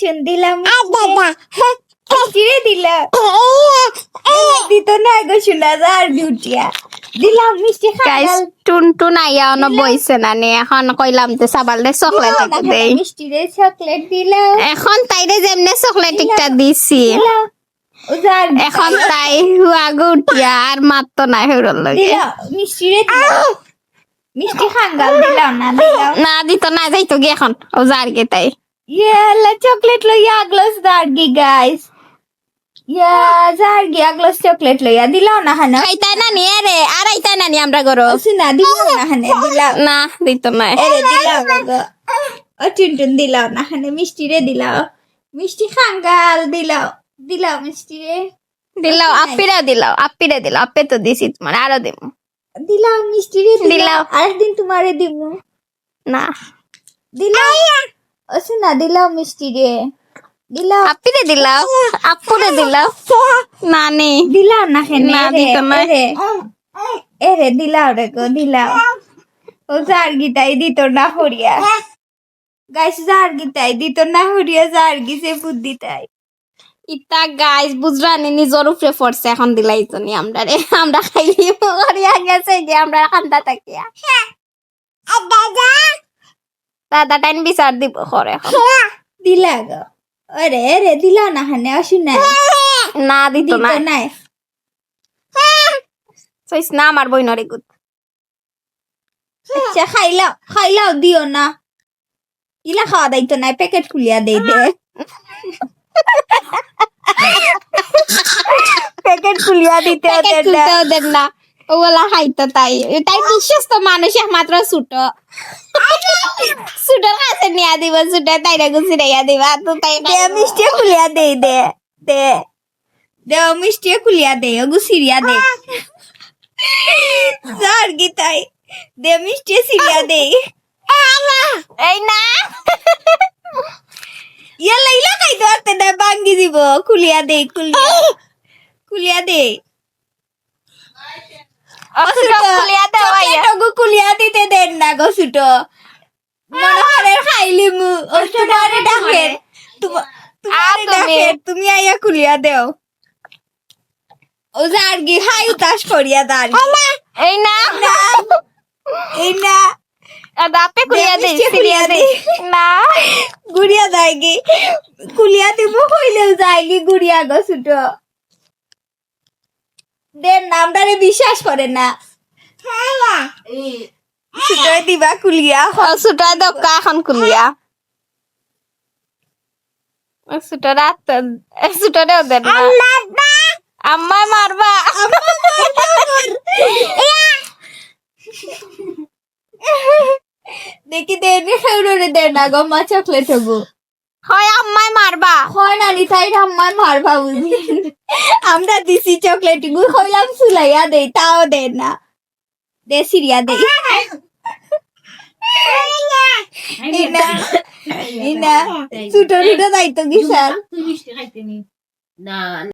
চুন দিলাম মিষ্টিরে দিলাম দিত না গো শোনা যার বিউটিয়া দিলাম মিষ্টি গাইস টুন টুন আইয়া অন বইছে না নে এখন কইলাম তে সাবালে চকলেট একটা দেই মিষ্টিরে চকলেট দিলাম এখন তাইরে যেমনে চকলেট একটা দিছি। এখন তাই হুয়াগো উঠিয়া আর মাত্র নাই লগে। মিষ্টিরে মিষ্টি খাঙ্গাল দিলাম না দিলাম। না দিত না যাইতো গিয়ে এখন। ও যার গে তাই। Yalla chocolate loya aglos dargi guys. Ya zargi aglos chocolate loya dilaw na hana. খাইতাই না নি রে আর আইতাই না নি আমরা গরো Sina dilaw na hana dilaw. না দিত না Ere dilaw na go. O tuntun dilaw na hana mishti re dilaw. Mishti khangal dilaw. Dilaw mishti re. দিলাও আপিরা দিলাও আপিরে দিলাও আপে তো দিছি তোমার আরও দিব Dilaw mishti re dilaw. Dilaw. Ar din tumare dimu. না dilaw mishti re. Dilaw. আপিরে দিলাও আপুরে দিলাও না নে দিলাও না হেনে না, রে, দিত না। এরে এরে দিলাও রে গো দিলাও ও জার গিতাই দিত না হরিয়া গাইস জার গিতাই দিত না হরিয়া জার গিছে বুদ্ধিতাই ইতা গাইস বুঝরা নি নিজর উপরে পড়ছে এখন দিলাই তো নি আমরা রে আমরা খাইলি মরিয়া গেছে যে আমরা খান্দা থাকিয়া দাদা টাইম বিচার দিব করে দিলা গো। আরে এরে দিলাও না হানে অশুনা না। দিত না নাই। চইস না আমার বই নরে গুড আচ্ছা খাইলাও খাইলাও দিও না। ইলা খাওয়া দাইতো নাই প্যাকেট খুলিয়া দেই দে। প্যাকেট খুলিয়া দিতে দেন না। ওগুলা খাইতো তাই তাই বিশ্বস্ত মানুষ একমাত্র ছুট ছুটোর কাছে নিয়ে দিব ছুটে তাইরে গুছি রেয়া দিবা তো তাই মিষ্টি খুলিয়া দে দে দে। দে মিষ্টি খুলিয়া দে ও গুসিরিয়া দে। জার গিতাই দে মিষ্টি সিরিয়া দে এই না। ইয়ালা ইলা খাই দরতে না বাঙ্গি দিব খুলিয়া দে খুলিয়া। খুলিয়া দে খুলিয়া দিতে দেন না গো তোমারে তুমি? আইয়া খুলিয়া দেও। ও জারগি হাই উতাস করিয়া দাঁড়ি। এই না। এই না দাপে খুলিয়া দে না। গুড়িয়া যায়গি খুলিয়া দিব কইলেও যায়গি গুড়িয়া গো সুটো দেন নামটারে বিশ্বাস করে না। সুটোয় দিবা খুলিয়া অসুটো দক্কা এখন খুলিয়া অসুটো রাত দেন না। আম্মা মারবা। দেখি দেনে খেউরে দে না গো মা চকলেট হব। হয় আম্মাই মারবা। হয় না তাই আম্মায় মারবা বুঝি আমরা দিছি চকলেট গু হইলাম সুলাইয়া দেই তাও দে না। দে সিরিয়া দে ইনা ইনা ছোট ছোট দায়িত্ব কি স্যার? না